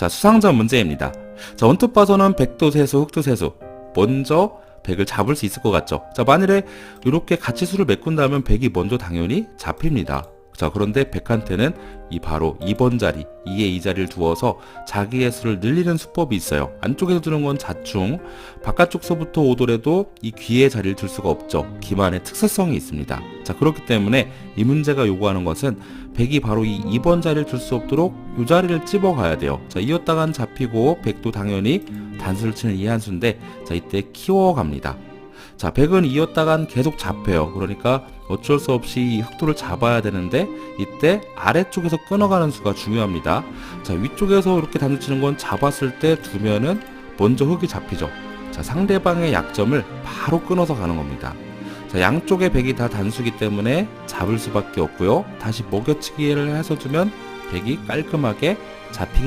자, 수상전 문제입니다. 자, 언뜻 봐서는 백도 세수, 흑도 세수. 먼저 백을 잡을 수 있을 것 같죠? 자, 만일에 이렇게 같이 수를 메꾼다면 백이 먼저 당연히 잡힙니다. 자, 그런데 백한테는 이 바로 2번 자리, 2의 이 자리를 두어서 자기의 수를 늘리는 수법이 있어요. 안쪽에서 두는 건 자충, 바깥쪽서부터 오더라도 이 귀의 자리를 둘 수가 없죠. 기만의 특수성이 있습니다. 자, 그렇기 때문에 이 문제가 요구하는 것은 백이 바로 이 2번 자리를 둘수 없도록 이 자리를 찝어가야 돼요. 자, 이었다간 잡히고 백도 당연히 단수를 치는 이 한수인데 자, 이때 키워갑니다. 자, 백은 이었다간 계속 잡혀요. 그러니까 어쩔 수 없이 이 흑도를 잡아야 되는데 이때 아래쪽에서 끊어가는 수가 중요합니다. 자, 위쪽에서 이렇게 단수 치는 건 잡았을 때 두면은 먼저 흑이 잡히죠. 자, 상대방의 약점을 바로 끊어서 가는 겁니다. 자, 양쪽의 백이 다 단수기 때문에 잡을 수밖에 없고요. 다시 먹여치기를 해서 주면 백이 깔끔하게 잡히게